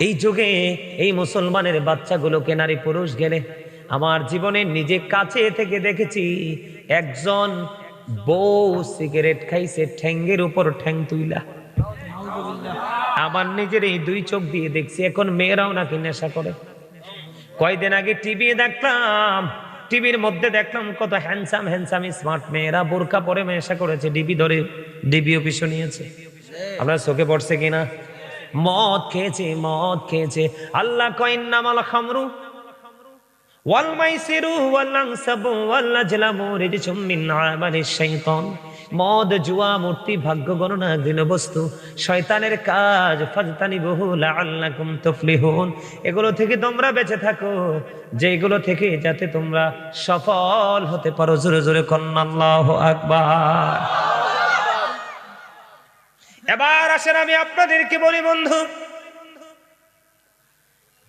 এই যুগে এই মুসলমানের বাচ্চাগুলোকে নারী পুরুষ গেলে? আমার জীবনে নিজে কাছে থেকে দেখেছি, একজন বউ সিগারেট খাইছে, ঠ্যাঙ্গের উপর ঠ্যাং তুইলা। আমার নিজের এই দুই চোখ দিয়ে দেখছি, এখন মেয়েরাও নাকি নেশা করে। কয়দিন আগে টিভি দেখলাম, টিভির মধ্যে দেখলাম কত হ্যান্ডসাম হ্যান্ডসাম স্মার্ট মেয়েরা বোরকা পরে নেশা করেছে, ডিবি ধরে, ডিবি অফিসও নিয়েছে। আপনার চোখে পড়ছে কিনা? মদ খেয়েছে মদ খেয়েছে। আল্লাহ কয়েন নামাল খামরু ওয়াল মাইসিরু ওয়াল আনসাবু ওয়াল আজলামু রিজসুম মিন আমালিশ শাইতান। মদ, জুয়া, মূর্তি, ভাগ্য, গণনা দিন বস্তু শয়তানের কাজ ফাজতানি বহু লাআল্লাকুম তুফলিহুন। এগুলো থেকে তোমরা বেঁচে থাকো। যেগুলো থেকে যাতে তোমরা সফল হতে পারো। জোরে জোরে কন্না আল্লাহু আকবার। এবার আসেন আমি আপনাদেরকে বলি, বন্ধু,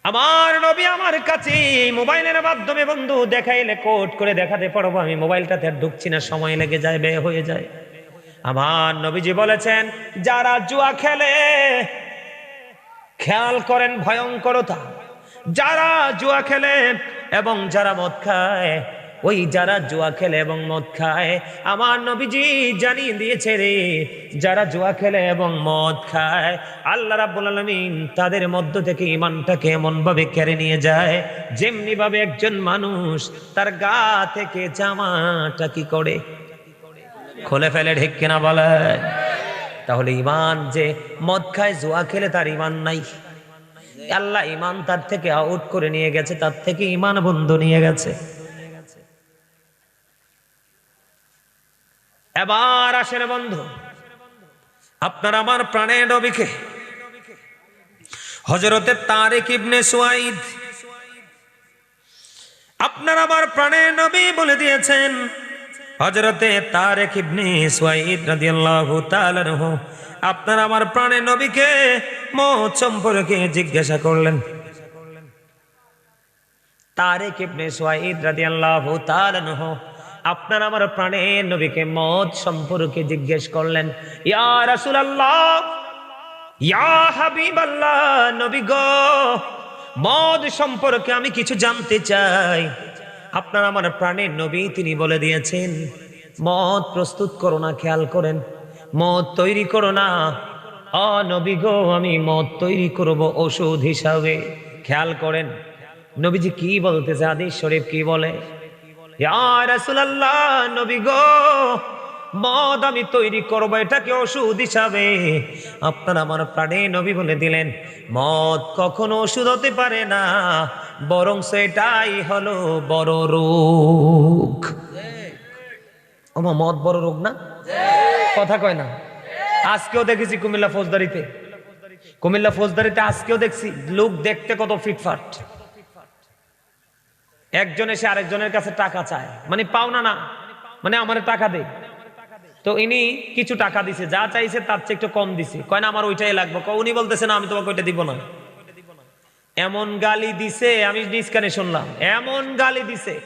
আমার নবী আমার কাছে মোবাইলের মাধ্যমে, বন্ধু, দেখাইলে, কোট করে দেখাতে পারব। আমি মোবাইলটাতে ঢুকছি না, সময় লেগে যায়, ব্যয় হয়ে যায়। আমার নবীজি বলেছেন, যারা জুয়া খেলে, খেয়াল করেন ভয়ঙ্করতা। যারা জুয়া খেলে এবং যারা মদ খায় ওই যারা জুয়া খেলে এবং মদ খায়, আমার নবীজি জানিয়ে দিয়েছে রে, যারা জুয়া খেলে এবং মদ খায়, আল্লাহ রাব্বুল আলামিন তাদের মধ্য থেকে ইমানটাকে এমন ভাবে কেড়ে নিয়ে যায় যেমনি ভাবে একজন মানুষ তার গা থেকে জামাটা কি করে? খুলে ফেলে ঢেক কিনা বলে? তাহলে ইমান যে মদ খায়, জুয়া খেলে তার ইমান নাই। আল্লাহ ইমান তার থেকে আউট করে নিয়ে গেছে, তার থেকে ইমান বন্ধু নিয়ে গেছে। এবার আসেন বন্ধু, আপনার আমার প্রাণে নবীকে হজরতে তারেক ইবনে সুয়াইদ। আপনার আমার প্রাণে নবী বলে দিয়েছেন হজরতে তারেক ইবনে সুয়াইদ রাদিয়াল্লাহু তাআলা আপনার আমার প্রাণে নবীকে মত সম্পর্কে জিজ্ঞাসা করলেন। তারেক ইবনে সুয়াইদ রাদিয়াল্লাহু তাআলা আপনার আমার প্রাণের নবীকে মত সম্পর্কে জিজ্ঞেস করলেন, ইয়া রাসূলুল্লাহ, ইয়া হাবিবাল্লাহ, নবী গো মদ সম্পর্কে আমি কিছু জানতে চাই। আপনার আমার প্রাণের নবী তিনি বলে দিয়েছেন মদ প্রস্তুত করো না, খেয়াল করেন মদ তৈরি করো না। অ নবী গো, আমি মদ তৈরি করব ওষুধ হিসাবে, খেয়াল করেন। নবীজি কি বলতেছে? আদিস শরীফ কি বলে? নবী গো, মদ আমি তৈরি করব, এটাকে ওষুধ হিসাবে। আপনার আমার প্রাণে নবী বলে দিলেন, মদ কখনো ওষুধ হতে পারে না বরং সেটাই হলো বড় রোগ। ওমা, মদ বড় রোগ না? কথা কয় না। আজকেও দেখেছি কুমিল্লা ফৌজদারিতে। কুমিল্লা ফৌজদারিতে আজকেও দেখছি, লোক দেখতে কত ফিটফাট। একজন এসে আরেকজনের কাছে টাকা চায়। মানে পাওনা না মানে আমার টাকা দে। তো ইনি কিছু টাকা দিছে, যা চাইছে তার চেয়ে একটু কম দিছে। কয় না, আমার ওইটাই লাগবে। উনি বলতেছে, না, আমি তোমাকে ওইটা দিব না। এমন গালি দিছে, আমি নিজ কানে শুনলাম, এমন গালি দিছে।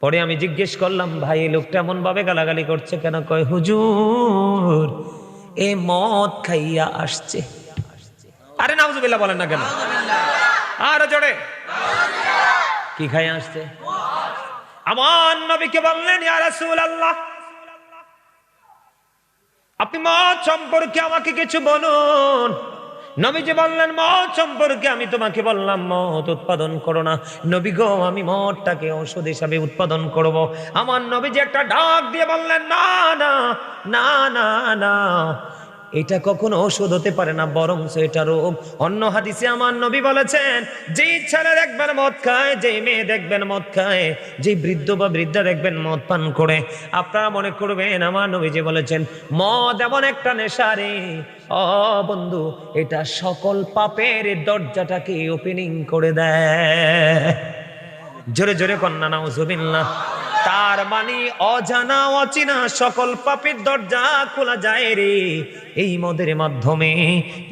পরে আমি জিজ্ঞেস করলাম, ভাই, এই লোকটা এমন ভাবে গালাগালি করছে কেন? কয়, হুজুর, এ মদ খাইয়া আসছে। আরে, নাউজুবিল্লাহ বলেন না কেন? আর জোরে। কি খাই আসছে? আমার নবীকে বললেন আপনি মদ সম্পর্কে আমাকে কিছু বলুন। নবীজি বললেন মদ সম্পর্কে আমি তোমাকে বললাম মদ উৎপাদন করো না। নবী গো, আমি মদটাকে ঔষধ হিসাবে উৎপাদন করব। আমার নবীজি একটা ডাক দিয়ে বললেন, না না না না না। এটা কখনো ওষুধ হতে পারে না বরং এটা রোগ। অন্য হাদিসে আমার নবী বলেছেন যে ছেলে দেখবেন মদ খায় যে মেয়ে দেখবেন মদ খায় যে বৃদ্ধ বা বৃদ্ধা দেখবেন মদ পান করে, আপনারা মনে করবেন, আমার নবী যে বলেছেন, মদ এমন একটা নেশা রে। ও বন্ধু, এটা সকল পাপের দরজাটাকে ওপেনিং করে দেয়। জোরে জোরে কন্যা, নাউজুবিল্লাহ। তার মানে অজানা অচেনা সকল পাপের দরজা খোলা যায় রে। এই মদের মাধ্যমে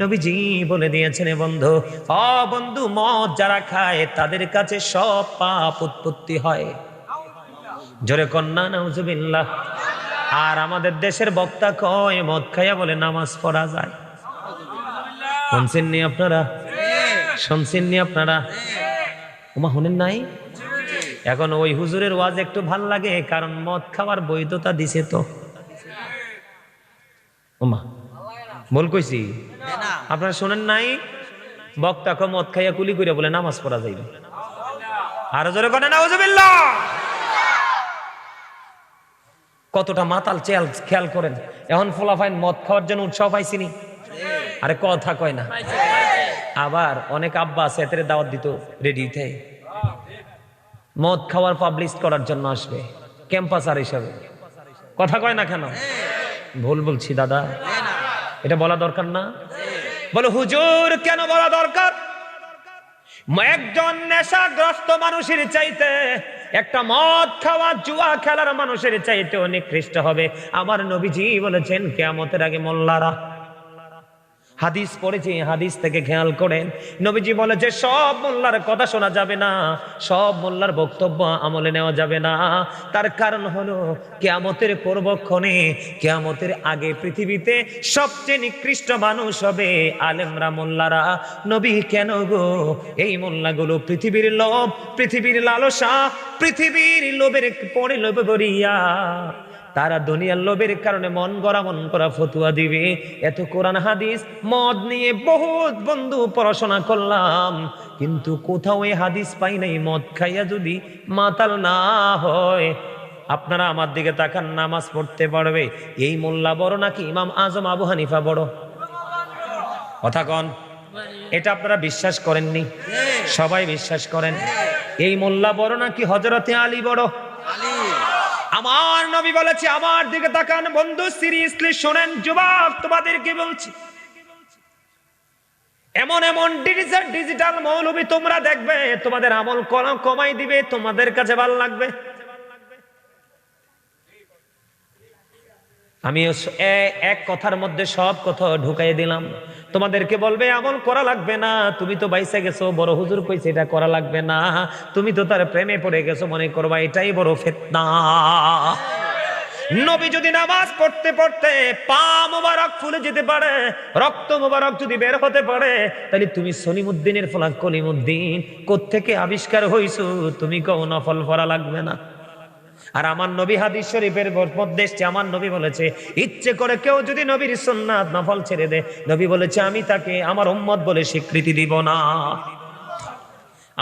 নবীজি বলে দিয়েছেন বন্ধু অ বন্ধু মদ যারা খায় তাদের কাছে সব পাপ উৎপত্তি হয়। জোরে কন্যা নাউজুবিল্লাহ। আর আমাদের দেশের বক্তা কয় মদ খাইয়া বলে নামাজ পড়া যায়। শুনছেন নি আপনারা? শুনছেন নি আপনারা? ওমা শুনেন নাই? এখন ওই হুজুরের ওয়াজ একটু ভালো লাগে, কারণ মদ খাওয়ার বৈধতা দিছে তো। ওমা বল কইছি? আপনারা শোনেন নাই? বক্তা কম মদ খাইয়া কুলি করে বলে নামাজ পড়া যাইবে। আরও জোরে করে নাউজুবিল্লাহ! কতটা মাতাল চেয়াল খেয়াল করেন। এখন ফোলাফাইন মদ খাওয়ার জন্য উৎসাহ পাইছিনি। আরে কথা কয় না। আবার অনেক আব্বা আছে দাওয়াত দিত রেডিতে মদ খাওয়ার পাবলিশ করার জন্য আসবে। ক্যাম্পাসার হিসাবে। কথা কয় না কেন? ভুল বলছি দাদা। এটা বলা দরকার না? বলো, হুজুর, কেন বলা দরকার? একজন নেশাগ্রস্ত মানুষের চাইতে একটা মদ খাওয়া, জুয়া খেলার মানুষের চাইতে অনেক নিকৃষ্ট হবে। আমার নবীজি বলেছেন, কেয়ামতের আগে মোল্লারা হাদিস পড়েছি, হাদিস থেকে খেয়াল করেন। নবীজি বলেছে সব মোল্লার কথা শোনা যাবে না, সব মোল্লার বক্তব্য আমলে নেওয়া যাবে না। তার কারণ হলো, কেয়ামতের পূর্বক্ষণে, কেয়ামতের আগে পৃথিবীতে সবচেয়ে নিকৃষ্ট মানুষ হবে আলেমরা, মোল্লারা। নবী, কেন গো? এই মোল্লাগুলো পৃথিবীর লোভ, পৃথিবীর লালসা, পৃথিবীর লোভের পরে লোভ করিয়া তারা দুনিয়ার লোভের কারণে মন গড়া, মন করা ফতুয়া দিবে। এত কোরআন, হাদিস, মদ নিয়ে বহুত বন্ধু পড়াশোনা করলাম। কিন্তু কোথাও এই হাদিস পাই নাই, মদ খাইয়া যদি মাতাল না হয়, আপনারা আমার দিকে তাকান, নামাজ পড়তে পারবে। এই মোল্লা বড় নাকি? ইমাম আজম আবু হানিফা বড়। কথা কন, এটা আপনারা বিশ্বাস করেননি? সবাই বিশ্বাস করেন। এই মোল্লা বড় নাকি? হজরতে আলী বড়। আমার নবী বলেছে, আমার দিকে তাকান বন্ধু সিরিয়াসলি শোনেন যুবক তোমাদেরকে বলছি? এমন এমন ডিজিটাল ডিজিটাল মৌলবি তোমরা দেখবে, তোমাদের আমল কলম কমাই দিবে, তোমাদের কাছে ভালো লাগবে। আমি এক কথার মধ্যে সব কথা ঢুকাই দিলাম। তোমাদেরকে বলবে, আমল করা লাগবে না। তুমি তো বাইসে গেছো, বড় হুজুর কইছে এটা করা লাগবে না। তুমি তো তার প্রেমে পড়ে গেছো, মনে করবা এটাই বড় ফেতনা। নবী যদি নামাজ পড়তে পড়তে পা মোবারক ফুলে যেতে পারে, রক্ত মোবারক যদি বের হতে পারে, তাহলে তুমি সলিমুদ্দিনের ফলা কলিমুদ্দিন। কোত্থেকে আবিষ্কার হইছো? তুমি কও নফল পড়া লাগবে না। আর আমার নবী হাদিস শরীফের মধ্যে আমার নবী বলেছে, ইচ্ছে করে কেউ যদি নবীর সুন্নাত নফল ছেড়ে দেয়, নবী বলেছে, আমি তাকে আমার উম্মত বলে স্বীকৃতি দিব না।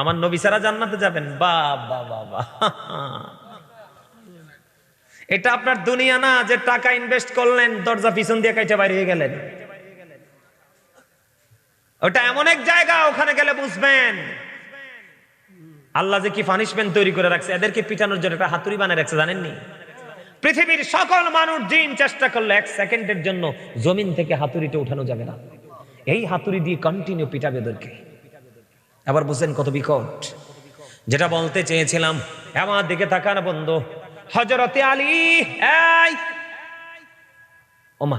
আমার নবী সারা জান্নাতে যাবেন? বাবা বাবা এটা আপনার দুনিয়া না যে টাকা ইনভেস্ট করলেন, দরজা পিছন দিয়ে কাইটা বাইরে হয়ে গেলেন? ওটা এমন এক জায়গা, ওখানে গেলে বুঝবেন। আল্লাহ যে কি পানিশমেন্ট তৈরি করে রাখছে, এদেরকে পিটানোর জন্য একটা হাতুড়ি বানিয়ে রাখছে, জানেননি? পৃথিবীর সকল মানুষ দিন চেষ্টা করলে এক সেকেন্ডের জন্য জমিন থেকে হাতুড়িটা উঠানো যাবে না। এই হাতুড়ি দিয়ে কন্টিনিউ পিটাবে ওদেরকে। আবার বুঝলেন কত বিকট? যেটা বলতে চেয়েছিলাম, আমার দিকে তাকান বন্ধু হজরতে আলী ওমা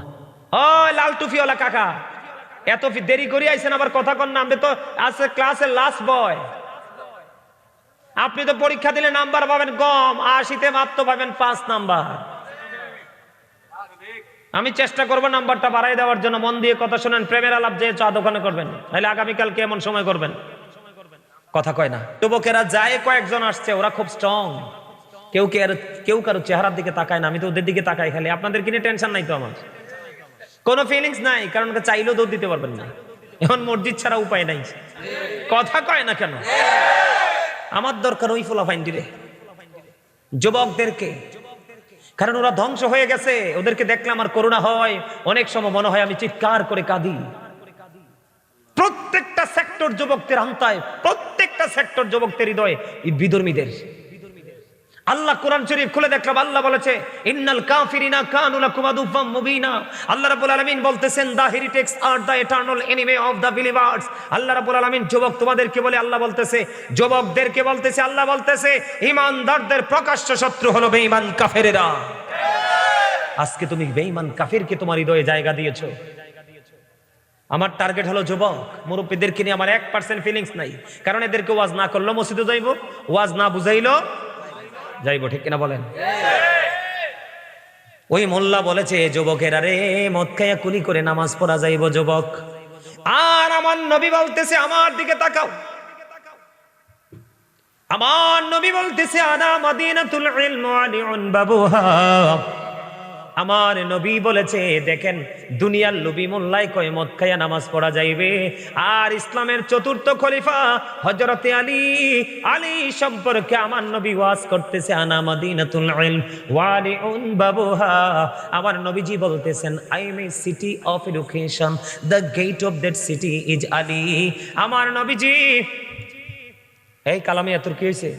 ও লাল টুফিওয়ালা কাকা, এত দেরি করে আইছেন আবার কথা কন না আপনি তো আছে ক্লাসের লাস্ট বয় আপনি তো পরীক্ষা দিলে নাম্বার পাবেন কম আশিতে মাত্র পাবেন পাঁচ নাম্বার। আমি চেষ্টা করব নাম্বারটা বাড়াই দেওয়ার জন্য। মন দিয়ে কথা শোনেন, প্রেমের আলাপ যে চা দোকানে করবেন। তাহলে আগামীকাল কেমন সময় করবেন? কথা কয় না। যুবকেরা যায়, কয়েকজন আসছে, ওরা খুব স্ট্রং কেউ কে কেউ কারও চেহারার দিকে তাকায় না, আমি তো ওদের দিকে তাকাই খালি। আপনাদের কিনে টেনশন নাই তো আমার? কোনো ফিলিংস নাই, কারণ ওকে চাইলেও দৌড় দিতে পারবেন না। এখন মসজিদ ছাড়া উপায় নাই। কথা কয় না কেন? আমার দরকার ওই ফুলা ফাইন দিলে যুবকদেরকে। কারণ ওরা ধ্বংস হয়ে গেছে, ওদেরকে দেখলে আমার করুণা হয়। অনেক সময় মনে হয় আমি চিৎকার করে কাঁদি। প্রত্যেকটা সেক্টর যুবকদের আন্তায়, প্রত্যেকটা সেক্টর যুবকদের হৃদয়ে বিধর্মীদের আল্লাহ কোরআন শরীফ খুলে দেখলাম, আল্লাহ বলেছে, ইন্নাল কাফিরিনা কানু লাকুম আদুফাম মুবিনা। আল্লাহ রাব্বুল আলামিন বলতেছেন the heretics are the eternal enemy of the believers. Allah রাব্বুল আলামিন যুবক তোমাদেরকে বলে, আল্লাহ বলতেছে, যুবকদেরকে বলতেছে, আল্লাহ বলতেছে ঈমানদারদের প্রকাশ্য শত্রু হলো বেঈমান কাফেরেরা। আজকে তুমি বেঈমান কাফিরকে তোমার হৃদয়ে জায়গা দিয়েছ। আমার টার্গেট হলো যুবক, মুরব্বীদেরকে নিয়ে আমার এক পার্সেন্ট ফিলিংস নাই। কারণ এদেরকে ওয়াজ না করল মসজিদে যাইবো, ওয়াজ না বুঝাইলো যাইবো, ঠিক কিনা বলেন? ওই মোল্লা বলেছে যুবকেরা রে, মদ খাইয়া কুলি করে নামাজ পড়া যাইব, যুবক। আর আমার নবী বলতেছে, আমার দিকে তাকাও। আমার নবী বলতেছে, আনা মাদিনাতুল ইলম আলিউন বাবুহা। আমার নবী বলেছে, দেখেন, দুনিয়ার লুবি মোল্লায় কয় মদ খাইয়া নামাজ পড়া যাইবে। আর ইসলামের চতুর্থ খলিফা হজরতে আলী আলী সম্পর্কে আমার নবী ওয়াজ করতেছে, আনা মাদিনাতুল ইলম ওয়ালিউন বাবুহা। আমার নবীজি বলতেছেন I am a city of education the gate of that city is Ali আমার নবীজি, এই কালামে এত কি হয়েছে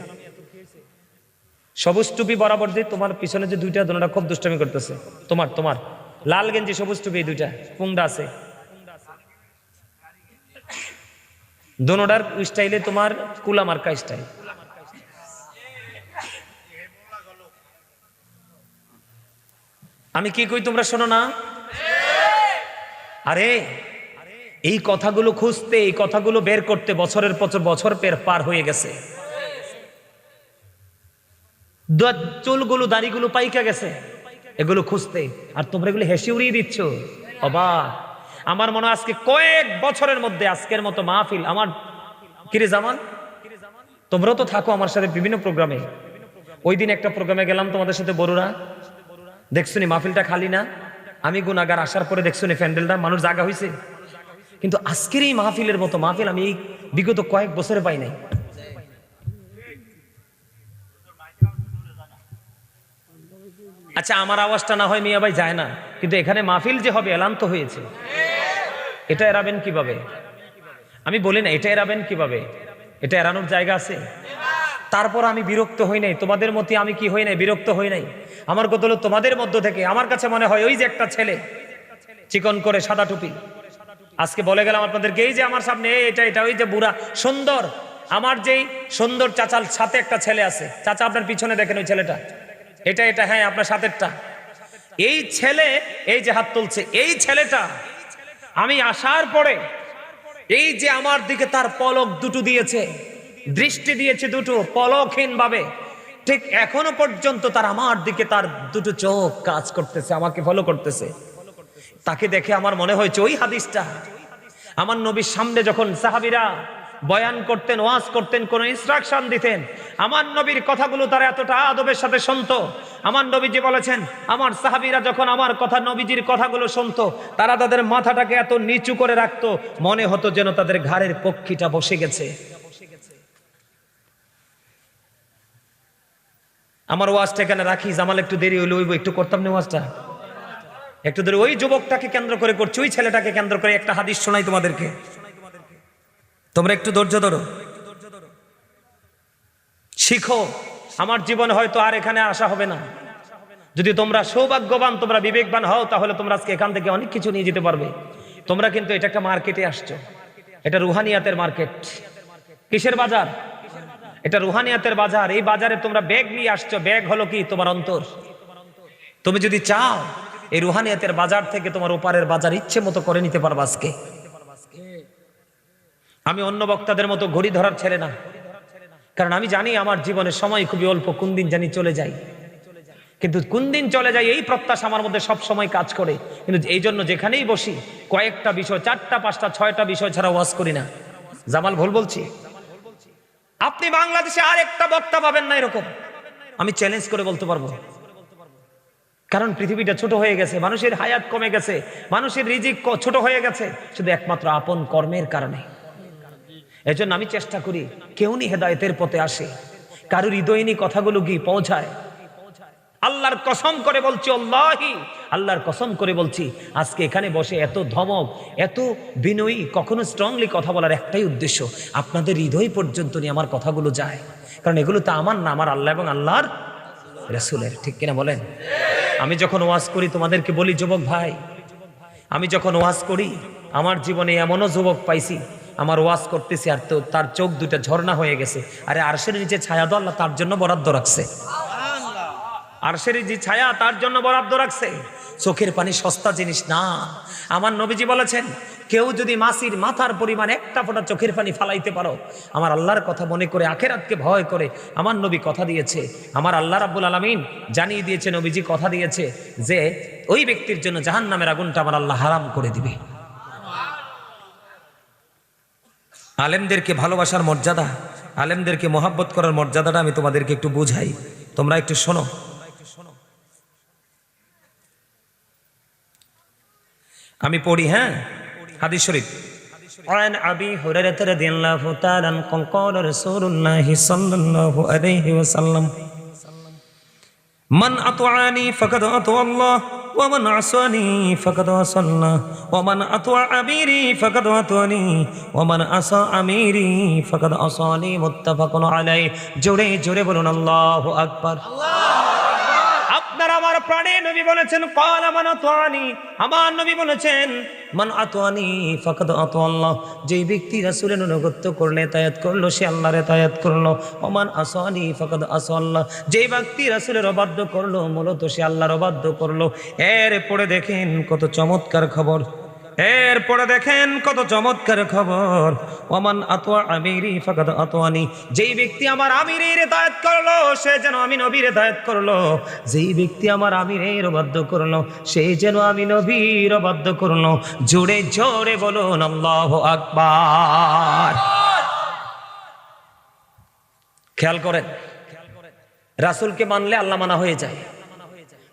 সবুজ টুপি বরাবর যে তোমার পিছনে যে দুইটা দোনোটা খুব দুষ্টামি করতেছে। তোমার তোমার। লাল গেঞ্জি, সবুজ টুপি এই দুইটা। পুংডা আছে। দোনোটার স্টাইলে তোমার কুলা মার্কা স্টাইল আমি কি কই তোমরা শোনো না? আরে, এই কথাগুলো খুঁজতে, এই কথাগুলো বের করতে বছরের পর বছর পের পার হয়ে গেছে। চুলগুলো, দাড়িগুলো পাইকা গেছে। এগুলো খুঁজতে। আর তোমরা এগুলো হেসে উড়িয়ে দিচ্ছ। অবা আমার মনে আজকে কয়েক বছরের মধ্যে, আজকের মতো মাহফিল। আমার কিরে জামান? তোমরাও তো থাকো আমার সাথে বিভিন্ন প্রোগ্রামে। ওই দিন একটা প্রোগ্রামে গেলাম তোমাদের সাথে, বড়রা। দেখছ নি, মাহফিলটা খালি না? আমি গুনাগার আসার পরে দেখছ নি, প্যান্ডেলটা? মানুষ জাগা হয়েছে কিন্তু আজকের এই মাহফিলের মতো মাহফিল আমি এই বিগত কয়েক বছরে পাই নাই। আচ্ছা আমার আওয়াজটা না হয় মিয়া ভাই যায় না, কিন্তু এখানে মাহফিল যে হবে, এলান তো হয়েছে। এটা এড়াবেন কীভাবে? আমি বলি না, এটা এড়াবেন কীভাবে? এটা এড়ানোর জায়গা আছে? তারপর আমি বিরক্ত হই নাই, তোমাদের মতে আমি কি হই নাই, বিরক্ত হই নাই? আমার কত হলো তোমাদের মধ্য থেকে, আমার কাছে মনে হয় ওই যে একটা ছেলে, চিকন করে সাদা টুপি। আজকে বলে গেলাম আপনাদেরকে, এই যে আমার সামনে এটা এটা, ওই যে বুড়া, সুন্দর। আমার যেই সুন্দর চাচার সাথে একটা ছেলে আছে, চাচা আপনার পিছনে দেখেন ওই ছেলেটা। এটা এটা হ্যাঁ আপনার সাথেরটা। এই ছেলে, এই যে হাত তুলছে, এই ছেলেটা, আমি আসার পরে, এই যে আমার দিকে তার পলক দুটো দিয়েছে, দৃষ্টি দিয়েছে দুটো পলকহীন ভাবে ঠিক এখনও পর্যন্ত তার আমার দিকে তার দুটো চোখ কাজ করতেছে, আমাকে ফলো করতেছে। তাকে দেখে আমার মনে হয়েছে, ওই হাদিসটা, আমার নবীর সামনে যখন সাহাবিরা বয়ান করতেন, ওয়াজ করতেন, কোন ইনস্ট্রাকশন দিতেন। আমার নবীর কথাগুলো তারা এতটা আদবের সাথে শুনতো। আমার নবীজি বলেছেন, আমার সাহাবিরা যখন আমার কথা নবীজির কথাগুলো শুনতো, তারা তাদের মাথাটাকে এত নিচু করে রাখতো, মনে হতো যেন তাদের ঘাড়ের পক্ষীটা বসে গেছে। আমার ওয়াজটা এখানে রাখি জামাল একটু দেরি হইল ওইব, একটু করতাম না ওয়াজটা? একটু ধরে ওই যুবকটাকে কেন্দ্র করে করছি, ওই ছেলেটাকে কেন্দ্র করে একটা হাদিস শোনাই তোমাদেরকে। তোমরা একটু ধৈর্য ধরো। শিখো, আমার জীবনে হয়তো আর এখানে আসা হবে না। যদি তোমরা সৌভাগ্যবান, তোমরা বিবেকবান হও, তাহলে তোমরা আজকে এখান থেকে অনেক কিছু নিয়ে যেতে পারবে। তোমরা কিন্তু এটা একটা মার্কেটে আসছো। এটা রুহানিয়াতের মার্কেট। কিসের বাজার? এটা রুহানিয়াতের বাজার। এই বাজারে তোমরা ব্যাগ নিয়ে আসছো। ব্যাগ হলো কি? তোমার অন্তর। তুমি যদি চাও, এই রুহানিয়াতের বাজার থেকে তোমার ওপারের বাজার ইচ্ছে মতো করে নিতে পারবা আজকে। আমি অন্য বক্তাদের মতো ঘড়ি ধরার ছেলে না। কারণ আমি জানি আমার জীবনের সময় খুবই অল্প, কোন দিন জানি চলে যাই কিন্তু কোন দিন চলে যায় এই প্রত্যাশা আমার মধ্যে সব সময় কাজ করে। কিন্তু এই জন্য যেখানেই বসি, কয়েকটা বিষয়, চারটা, পাঁচটা, ছয়টা বিষয় ছাড়া ওয়াজ করি না। জামাল ভুল বলছি? আপনি বাংলাদেশে আর একটা বক্তা পাবেন না এরকম। আমি চ্যালেঞ্জ করে বলতে পারব। কারণ পৃথিবীটা ছোট হয়ে গেছে, মানুষের হায়াত কমে গেছে, মানুষের রিজিক ছোট হয়ে গেছে। শুধু একমাত্র আপন কর্মের কারণে। এজন্য আমি চেষ্টা করি, কেউ নি হেদায়তের পথে আসে, কারোর হৃদয়নি কথাগুলো গিয়ে পৌঁছায়। আল্লাহর কসম করে বলছি, আল্লাহি! আল্লাহর কসম করে বলছি, আজকে এখানে বসে এত ধমক, এত বিনয়ী, কখনো স্ট্রংলি কথা বলার একটাই উদ্দেশ্য, আপনাদের হৃদয় পর্যন্ত নিয়ে আমার কথাগুলো যায়। কারণ এগুলো তো আমার না, আমার আল্লাহ এবং আল্লাহর রসুলের, ঠিক কিনা বলেন? আমি যখন ওয়াজ করি, তোমাদেরকে বলি, যুবক ভাই, আমি যখন ওয়াজ করি, আমার জীবনে এমনও যুবক পাইছি আমার ওয়াজ করতেছি আর তো তার চোখ দুটা ঝর্ণা হয়ে গেছে। আরে আরশের নিচে ছায়া তো আল্লাহ তার জন্য বরাদ্দ রাখছে। আরশের যে ছায়া তার জন্য বরাদ্দ রাখছে। চোখের পানি সস্তা জিনিস না। আমার নবীজি বলেছেন কেউ যদি মাসির মাথার পরিমাণ একটা ফোঁটা চোখের পানি ফালাইতে পারো আমার আল্লাহর কথা মনে করে আখেরাতকে ভয় করে আমার নবী কথা দিয়েছে। আমার আল্লাহ রাব্বুল আলামিন জানিয়ে দিয়েছে নবীজি কথা দিয়েছে যে ওই ব্যক্তির জন্য জাহান নামের আগুনটা আমার আল্লাহ হারাম করে দিবে। আলেমদেরকে ভালোবাসার মর্যাদা আলেমদেরকে মোহাব্বত করার মর্যাদাটা আমি তোমাদেরকে একটু বুঝাই তোমরা একটু শোনো আমি পড়ি হ্যাঁ হাদিস শরীফ عن أبي هريرة رضي الله تعالى عنه قال رسول الله صلى الله عليه وسلم من أطعني فقد أطاع الله ومن عصاني فقد عصانا ومن أطوع أميري فقد أطواني ومن عصى أميري فقد عصاني متفق عليه جوڑے جوڑے بولون الله أكبر الله প্রাণে নবী বলেছেন, কাল আমান আতোয়ানি আমার নবী বলেছেন, মান আতোয়ানি ফকত আতো আল্লাহ যেই ব্যক্তি রাসুলের অনুগত্য করলে তায়াত করল, সে আল্লাহরে তায়াত করল। অমান আসোয়ানি ফকত আস আল্লাহ যেই ব্যক্তি রাসুলের অবাধ্য করল, মূলত সে আল্লাহর অবাধ্য করল। এর পরে দেখেন কত চমৎকার খবর। এরপরে দেখেন কত চমৎকার খবর। ওমান আতোয়া আমিরি, ফাকাদ আতোয়ানি যেই ব্যক্তি আমার আমিরের দায়াত করল, সে যেন আমি নবীর দায়াত করল। যেই ব্যক্তি আমার আমিরের অবাধ্য করল, সে যেন আমি নবীর অবাধ্য করল। জোরে জোরে বলুন, আল্লাহ আকবার। খেয়াল করেন, রাসূলকে মানলে আল্লাহ মানা হয়ে যায়।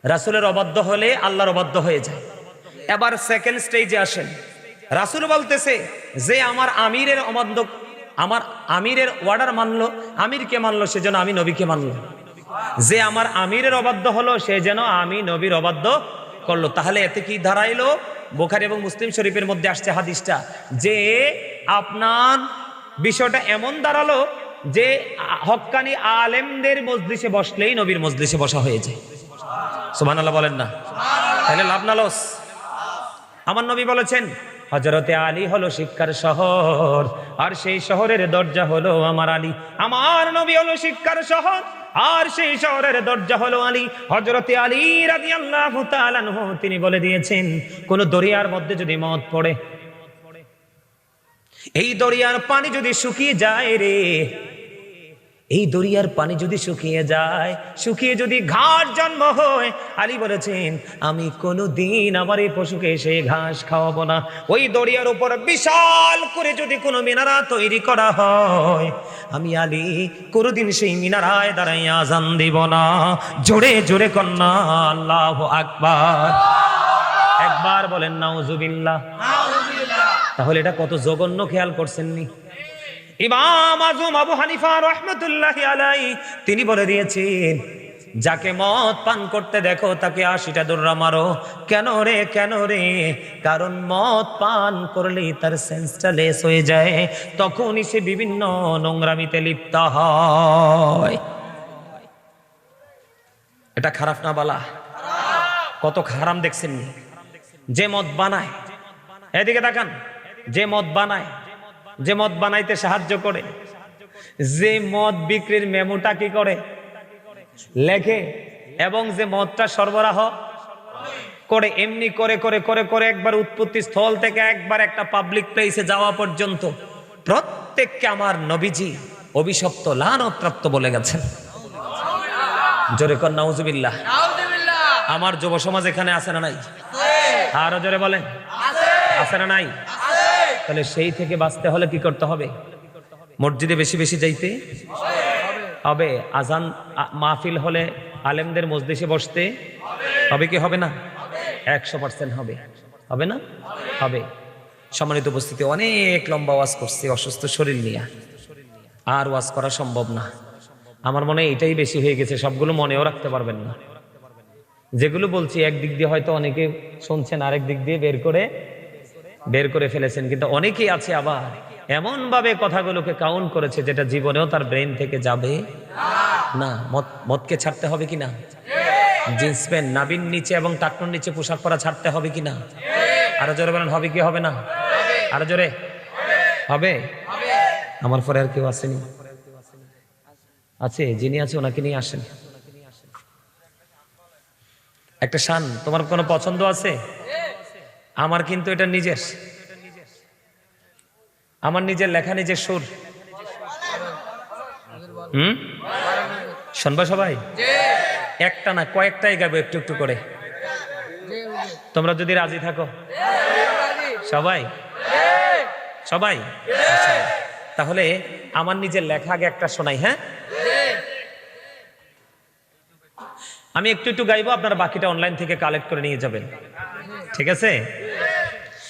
রাসূলের অবাধ্য হলে আল্লাহর অবাধ্য হয়ে যায়। এবার সেকেন্ড স্টেজে আসেন। রাসূল বলতেছে, যে আমার আমিরের অবাধ্য আমার আমিরের অর্ডার মানলো, আমিরকে মানলো সেজন্য আমি নবীকে মানলো। যে আমার আমিরের অবাধ্য হলো, সে যেন আমি নবীর অবাধ্য করল। তাহলে এতে কি দাঁড়াইলো? বোখারি এবং মুসলিম শরীফের মধ্যে আসছে হাদিসটা যে আপনার বিষয়টা এমন দাঁড়াল যে হক্কানি আলেমদের মজলিসে বসলেই নবীর মজলিসে বসা হয়ে যায়। সুবহান আল্লাহ বলেন না। তাহলে লাভ না লস। আমার নবী বলেছেন হজরতে আলী হলো শিক্ষার শহর, আর সেই শহরের দরজা হলো আমার আলী। আমার নবী হলো শিক্ষার শহর, আর সেই শহরের দরজা হলো আলী। হজরতে আলী তাআলা আনহু, তিনি বলে দিয়েছেন, কোন দরিয়ার মধ্যে যদি মদ পড়ে, এই দরিয়ার পানি যদি শুকিয়ে যায় রে এই দরিয়ার পানি যদি শুকিয়ে যায় শুকিয়ে যদি ঘাস জন্ম হয় আলী বলেছেন আমি কোনো দিন আমার এই পশুকে সেই ঘাস খাওয়াবো না। ওই দরিয়ার উপর বিশাল করে যদি কোনো মিনারা তৈরি করা হয় আমি আলী কোনোদিন সেই মিনারায় দাঁড়াই আজান দিব না। জোরে জোরে কন্যা আল্লাহ আকবার। একবার বলেন নাউজুবিল্লাহ। তাহলে এটা কত জঘন্য খেয়াল করছেননি ইমাম আজম আবু হানিফা রহমতুল্লাহ আলাই তিনি বলে দিয়েছেন, যাকে মদ পান করতে দেখো, তাকে আশিটা দৌড়া মারো। কেন রে কেন রে? কারণ মদ পান করলেই তার সেন্সটা লেস হয়ে যায়। তখনই সে বিভিন্ন নোংরামিতে লিপ্ত হয়। এটা খারাপ না বালা? কত খারাপ দেখছেন যে মদ বানায়, এদিকে তাকান, যে মদ বানায় যে মদ বানাইতে সাহায্য করে যে মদ বিক্রির মেমোটা কি করে লেখে এবং যে মদটা সরবরাহ করে এমনি করে করে করে করে একবার উৎপত্তি স্থল থেকে একবার একটা পাবলিক প্লেসে যাওয়া পর্যন্ত প্রত্যেককে আমার নবীজি অভিশপ্ত লানপ্রাপ্ত বলে গেছেন। জোরে কর নাউজুবিল্লাহ। আমার যুব সমাজ এখানে আছে না নাই? আরও জোরে বলেন। আছে না নাই? তাহলে সেই থেকে বাঁচতে হলে কি করতে হবে? মসজিদে বেশি বেশি যাইতে হবে। আজান মাহফিল হলে আলেমদের মসজিদে বসতে হবে কি হবে না? একশো পার্সেন্ট হবে। হবে না? হবে। সম্মানিত উপস্থিতি, অনেক লম্বা ওয়াজ করছে, অসুস্থ শরীর নিয়ে। আর ওয়াজ করা সম্ভব না। আমার মনে এটাই বেশি হয়ে গেছে, সবগুলো মনেও রাখতে পারবেন না। যেগুলো বলছি, একদিক দিয়ে হয়তো অনেকে শুনছেন আরেক দিক দিয়ে বের করে বের করে ফেলেছেন, কিন্তু অনেকেই আছে আবার। এমন ভাবে কথাগুলোকে কাউন্ট করেছে যেটা জীবনেও তার ব্রেন থেকে যাবে না। মদ, মদকে ছাড়তে হবে কি না? জিন্স প্যান্ট, নাবিন নিচে এবং টাকনুর নিচে পোশাক পরা ছাড়তে হবে কি না? আরও জোরে বলেন, হবে কি, হবে না? আরও জোরে? হবে? আমার পরে আর কেউ আসেনি। আছে, যিনি আছে ওনাকে নিয়ে আসেন। একটা শান, তোমার কোনো পছন্দ আছে? আমার কিন্তু এটা নিজের। আমার নিজের লেখা, নিজের সুর। হুম? শুনবা সবাই? একটা না, কয়েকটাই গাবো একটু একটু করে। তোমরা যদি রাজি থাকো। সবাই? সবাই। তাহলে আমার নিজের লেখা আগে একটা শোনাই হ্যাঁ? আমি একটু একটু গাইবো, আপনারা বাকিটা অনলাইন থেকে কালেক্ট করে নিয়ে যাবেন। ঠিক আছে?